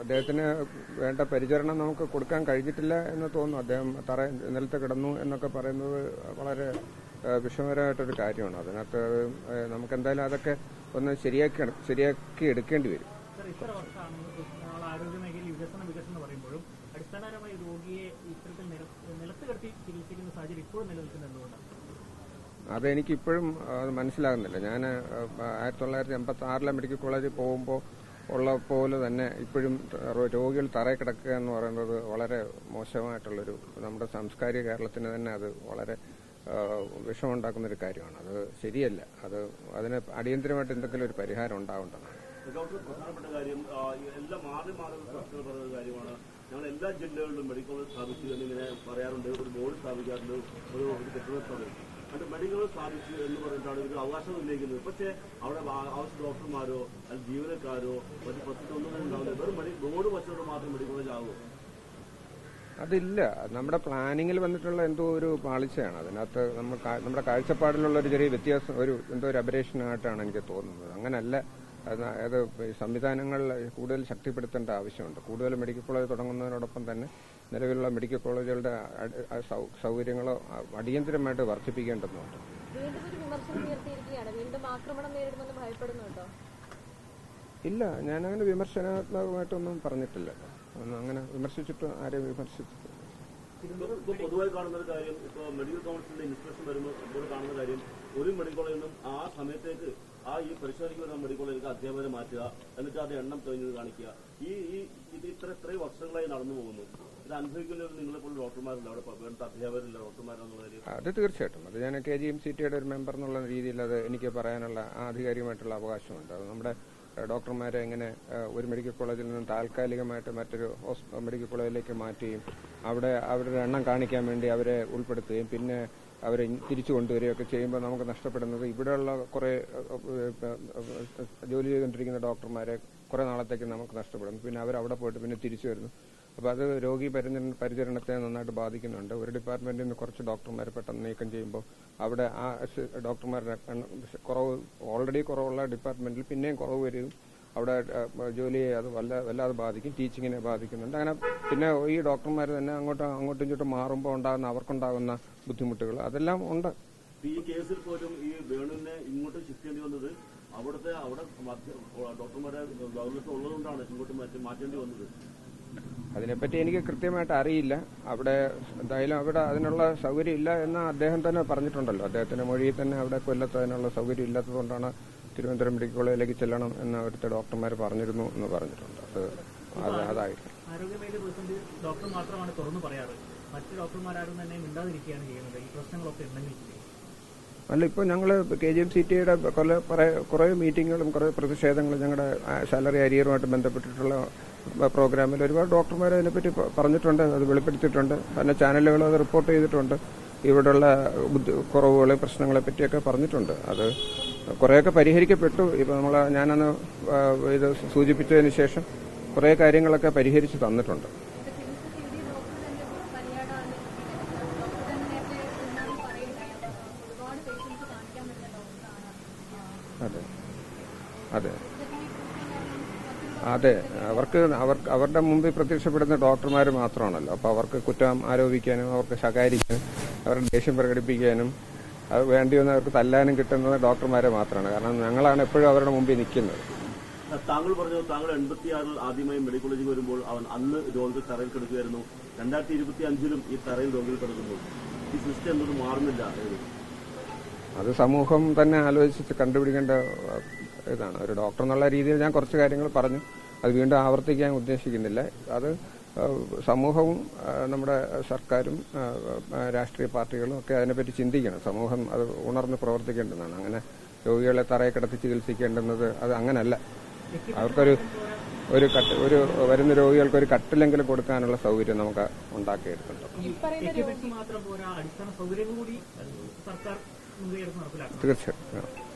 അദ്ദേഹത്തിന് വേണ്ട പരിചരണം നമുക്ക് കൊടുക്കാൻ കഴിഞ്ഞിട്ടില്ല എന്ന് തോന്നുന്നു. അദ്ദേഹം തറ നിലത്ത് കിടന്നു എന്നൊക്കെ പറയുന്നത് വളരെ വിഷമകരമായിട്ടൊരു കാര്യമാണ്. അതിനകത്ത് നമുക്ക് എന്തായാലും അതൊക്കെ ഒന്ന് ശരിയാക്കി ശരിയാക്കി എടുക്കേണ്ടി വരും. അടിസ്ഥാനപരമായി രോഗിയെ ഇത്തരത്തിൽ നില- നിലത്ത് കിടത്തി ചികിത്സിക്കുന്ന സാഹചര്യം ഇപ്പോഴും നിലനിൽക്കുന്നത് എന്തുകൊണ്ടാണ്? അതെനിക്ക് ഇപ്പോഴും മനസ്സിലാകുന്നില്ല. ഞാൻ ആയിരത്തി തൊള്ളായിരത്തി എൺപത്തി ആറിലെ മെഡിക്കൽ കോളേജിൽ പോകുമ്പോൾ ഉള്ള പോലെ തന്നെ ഇപ്പോഴും രോഗികൾ തറയിൽ കിടക്കുക എന്ന് പറയുന്നത് വളരെ മോശമായിട്ടുള്ളൊരു നമ്മുടെ സാംസ്കാരിക കേരളത്തിന് തന്നെ അത് വളരെ വിഷമുണ്ടാക്കുന്ന ഒരു കാര്യമാണ്. അത് ശരിയല്ല. അത് അതിന് അടിയന്തരമായിട്ട് എന്തെങ്കിലും ഒരു പരിഹാരം പ്രധാനപ്പെട്ട കാര്യം കാര്യമാണ്. ഞങ്ങൾ എല്ലാ ജില്ലകളിലും മെഡിക്കൽ കോളേജ് സ്ഥാപിച്ചു എന്നിങ്ങനെ പറയാറുണ്ട് ഒരു ബോർഡ് സ്ഥാപിക്കാറുണ്ട് ഒരു കെട്ടിടം സ്ഥാപിച്ചു കോളേജ് സ്ഥാപിച്ചു എന്ന് പറഞ്ഞിട്ടാണ് ഇവർ അവകാശം ഉന്നയിക്കുന്നത്. പക്ഷേ അവിടെ ആവശ്യ ഡോക്ടർമാരോ അല്ലെങ്കിൽ ജീവനക്കാരോ മറ്റ് തന്നെ ഉണ്ടാവില്ല. വെറും മെഡി റോഡ് വച്ചോട് മാത്രം മെഡിക്കൽ കോളേജ് അതില്ല. നമ്മുടെ പ്ലാനിങ്ങിൽ വന്നിട്ടുള്ള എന്തോ ഒരു പാളിച്ചയാണ്. അതിനകത്ത് നമ്മൾ നമ്മുടെ കാഴ്ചപ്പാടിലുള്ള ഒരു ചെറിയ വ്യത്യാസം ഒരു എന്തോ ഒരു അപരേഷനായിട്ടാണ് എനിക്ക് തോന്നുന്നത്. അങ്ങനല്ല. അത് സംവിധാനങ്ങൾ കൂടുതൽ ശക്തിപ്പെടുത്തേണ്ട ആവശ്യമുണ്ട്. കൂടുതൽ മെഡിക്കൽ കോളേജ് തുടങ്ങുന്നതിനോടൊപ്പം തന്നെ നിലവിലുള്ള മെഡിക്കൽ കോളേജുകളുടെ സൗകര്യങ്ങളോ അടിയന്തരമായിട്ട് വർദ്ധിപ്പിക്കേണ്ടതുണ്ട്. വീണ്ടും ഒരു വിമർശനം ഉയർത്തിയിരിക്കുകയാണ്. വീണ്ടും ആക്രമണം നേരിടുമെന്ന് ഭയപ്പെടുന്നുണ്ടോ? ഇല്ല ഞാനങ്ങനെ വിമർശനാത്മകമായിട്ടൊന്നും പറഞ്ഞിട്ടില്ല. ഒന്നും അങ്ങനെ വിമർശിച്ചിട്ട് ആരെയും വിമർശിച്ചിട്ടില്ല. ഇപ്പൊ ഇപ്പൊ പൊതുവായി കാണുന്ന ഒരു കാര്യം ഇപ്പൊ മെഡിക്കൽ കൗൺസിലിന്റെ ഇൻസ്പെക്ഷൻ വരുമ്പോൾ ഇപ്പോൾ കാണുന്ന കാര്യം ഒരു മെഡിക്കൽ കോളേജിൽ നിന്നും ആ സമയത്തേക്ക് ആ ഈ പരിശോധനയ്ക്ക് വരുന്ന മെഡിക്കൽ കോളേജിലേക്ക് അധ്യാപകരെ മാറ്റുക എന്നിട്ട് അത് എണ്ണം തെളിഞ്ഞത് കാണിക്കുക. ഈ ഈ ഇത് ഇത്ര ഇത്രയും വർഷങ്ങളായി നടന്നു പോകുന്നു. അത് തീർച്ചയായിട്ടും. അത് ഞാൻ കെ ജി എം സി ടിയുടെ ഒരു മെമ്പർ എന്നുള്ള രീതിയിൽ അത് എനിക്ക് പറയാനുള്ള ആധികാരികമായിട്ടുള്ള അവകാശമുണ്ട്. അത് നമ്മുടെ ഡോക്ടർമാരെ എങ്ങനെ ഒരു മെഡിക്കൽ കോളേജിൽ നിന്ന് താൽക്കാലികമായിട്ട് മറ്റൊരു മെഡിക്കൽ കോളേജിലേക്ക് മാറ്റുകയും അവിടെ അവരുടെ എണ്ണം കാണിക്കാൻ വേണ്ടി അവരെ ഉൾപ്പെടുത്തുകയും പിന്നെ അവരെ തിരിച്ചു കൊണ്ടുവരികയൊക്കെ ചെയ്യുമ്പോൾ നമുക്ക് നഷ്ടപ്പെടുന്നത് ഇവിടെയുള്ള കുറെ ജോലി ചെയ്തുകൊണ്ടിരിക്കുന്ന ഡോക്ടർമാരെ കുറെ നാളത്തേക്ക് നമുക്ക് നഷ്ടപ്പെടുന്നു പിന്നെ അവർ അവിടെ പോയിട്ട് പിന്നെ തിരിച്ചു വരുന്നു. അപ്പോൾ അത് രോഗി പരിചരണ പരിചരണത്തെ നന്നായിട്ട് ബാധിക്കുന്നുണ്ട്. ഒരു ഡിപ്പാർട്ട്മെന്റിൽ നിന്ന് കുറച്ച് ഡോക്ടർമാരെ പെട്ടെന്ന് നീക്കം ചെയ്യുമ്പോൾ അവിടെ ആ ഡോക്ടർമാരുടെ കുറവ് ഓൾറെഡി കുറവുള്ള ഡിപ്പാർട്ട്മെന്റിൽ പിന്നെയും കുറവ് വരും. അവിടെ ജോലിയെ അത് വല്ല വല്ലാതെ ബാധിക്കും ടീച്ചിങ്ങിനെ ബാധിക്കുന്നുണ്ട്. അങ്ങനെ പിന്നെ ഈ ഡോക്ടർമാർ തന്നെ അങ്ങോട്ടും അങ്ങോട്ടും ഇങ്ങോട്ടും മാറുമ്പോൾ ഉണ്ടാകുന്ന അവർക്കുണ്ടാകുന്ന ബുദ്ധിമുട്ടുകൾ അതെല്ലാം ഉണ്ട്. ഈ കേസിൽ പോലും ഈ വേണുവിനെ ഇങ്ങോട്ട് ചെയ്യേണ്ടി വന്നത് അവിടുത്തെ അവിടെ ഡോക്ടർമാരെ ദൗർലഭ്യം ഉള്ളതുകൊണ്ടാണ് ഇങ്ങോട്ട് മാറ്റി മാറ്റേണ്ടി വന്നത്. അതിനെപ്പറ്റി എനിക്ക് കൃത്യമായിട്ട് അറിയില്ല. അവിടെ എന്തായാലും അവിടെ അതിനുള്ള സൗകര്യം ഇല്ല എന്ന് അദ്ദേഹം തന്നെ പറഞ്ഞിട്ടുണ്ടല്ലോ. അദ്ദേഹത്തിന്റെ മൊഴിയിൽ തന്നെ അവിടെ കൊല്ലത്ത് അതിനുള്ള സൗകര്യം ഇല്ലാത്തതുകൊണ്ടാണ് തിരുവനന്തപുരം മെഡിക്കൽ കോളേജിലേക്ക് ചെല്ലണം എന്ന് അവിടുത്തെ ഡോക്ടർമാർ പറഞ്ഞിരുന്നു എന്ന് പറഞ്ഞിട്ടുണ്ട്. അത് അതായിരുന്നു പ്രതിസന്ധി ഡോക്ടർ മാത്രമാണ് തുറന്നു പറയാറ്. മറ്റ് ഡോക്ടർമാരും തന്നെ മിണ്ടാതിരിക്കുകയാണ് ചെയ്യുന്നത്. ഈ പ്രശ്നങ്ങളൊക്കെ ഉണ്ടെങ്കിൽ. അല്ല ഇപ്പോൾ ഞങ്ങൾ കെ ജി എം സി ടിയുടെ കുറെ കുറേ മീറ്റിങ്ങുകളും കുറേ പ്രതിഷേധങ്ങളും ഞങ്ങളുടെ സാലറി അരിയറുമായിട്ട് ബന്ധപ്പെട്ടിട്ടുള്ള പ്രോഗ്രാമിൽ ഒരുപാട് ഡോക്ടർമാർ അതിനെപ്പറ്റി പറഞ്ഞിട്ടുണ്ട് അത് വെളിപ്പെടുത്തിയിട്ടുണ്ട്. പിന്നെ ചാനലുകൾ അത് റിപ്പോർട്ട് ചെയ്തിട്ടുണ്ട്. ഇവിടെയുള്ള ബുദ്ധി കുറവുകൾ പ്രശ്നങ്ങളെ പറ്റിയൊക്കെ പറഞ്ഞിട്ടുണ്ട്. അത് കുറേയൊക്കെ പരിഹരിക്കപ്പെട്ടു. ഇപ്പോൾ നമ്മൾ ഞാനന്ന് ഇത് സൂചിപ്പിച്ചതിന് ശേഷം കുറേ കാര്യങ്ങളൊക്കെ പരിഹരിച്ച് തന്നിട്ടുണ്ട്. അതെ. അതെ. അതെ. അവർക്ക് അവർക്ക് അവരുടെ മുമ്പിൽ പ്രത്യക്ഷപ്പെടുന്ന ഡോക്ടർമാർ മാത്രമാണല്ലോ. അപ്പോൾ അവർക്ക് കുറ്റം ആരോപിക്കാനും അവർക്ക് ശകാരിക്കാനും അവരുടെ ദേഷ്യം പ്രകടിപ്പിക്കാനും അത് വേണ്ടി വന്ന് അവർക്ക് തല്ലാനും കിട്ടുന്നത് ഡോക്ടർമാരെ മാത്രമാണ്. കാരണം ഞങ്ങളാണ് എപ്പോഴും അവരുടെ മുമ്പിൽ നിൽക്കുന്നത്. താങ്കൾ പറഞ്ഞു താങ്കൾ എൺപത്തിയാറിൽ ആദ്യമായി മെഡിക്കൽ കോളേജിൽ വരുമ്പോൾ അവൻ അന്ന് രോഗികൾ തറയിൽ കിടക്കുകയായിരുന്നു രണ്ടായിരത്തി ഇരുപത്തി അഞ്ചിലും ഈ തറയിൽ രോഗികൾ കിടക്കുമ്പോൾ ഈ സിസ്റ്റം എന്നത് മാറുന്നില്ല അത് സമൂഹം തന്നെ ആലോചിച്ച് കണ്ടുപിടിക്കേണ്ട ഇതാണ്. ഒരു ഡോക്ടർ എന്നുള്ള രീതിയിൽ ഞാൻ കുറച്ച് കാര്യങ്ങൾ പറഞ്ഞു. അത് വീണ്ടും ആവർത്തിക്കാൻ ഉദ്ദേശിക്കുന്നില്ല. അത് സമൂഹവും നമ്മുടെ സർക്കാരും രാഷ്ട്രീയ പാർട്ടികളും ഒക്കെ അതിനെപ്പറ്റി ചിന്തിക്കണം. സമൂഹം അത് ഉണർന്ന് പ്രവർത്തിക്കേണ്ടതാണ് അങ്ങനെ രോഗികളെ തറയെ കിടത്തി ചികിത്സിക്കേണ്ടുന്നത് അത് അങ്ങനല്ല. അവർക്കൊരു ഒരു കട്ട് ഒരു വരുന്ന രോഗികൾക്ക് ഒരു കട്ടിലെങ്കിലും കൊടുക്കാനുള്ള സൗകര്യം നമുക്ക് ഉണ്ടാക്കിയെടുക്കുന്നുണ്ട്. എക്യുപ്മെന്റ്സ് മാത്രം പോരാ അടിസ്ഥാന സൗകര്യങ്ങൾ കൂടി സർക്കാർ മുൻകൈ എടുത്ത് നടപ്പിലാക്കണം തീർച്ചയായിട്ടും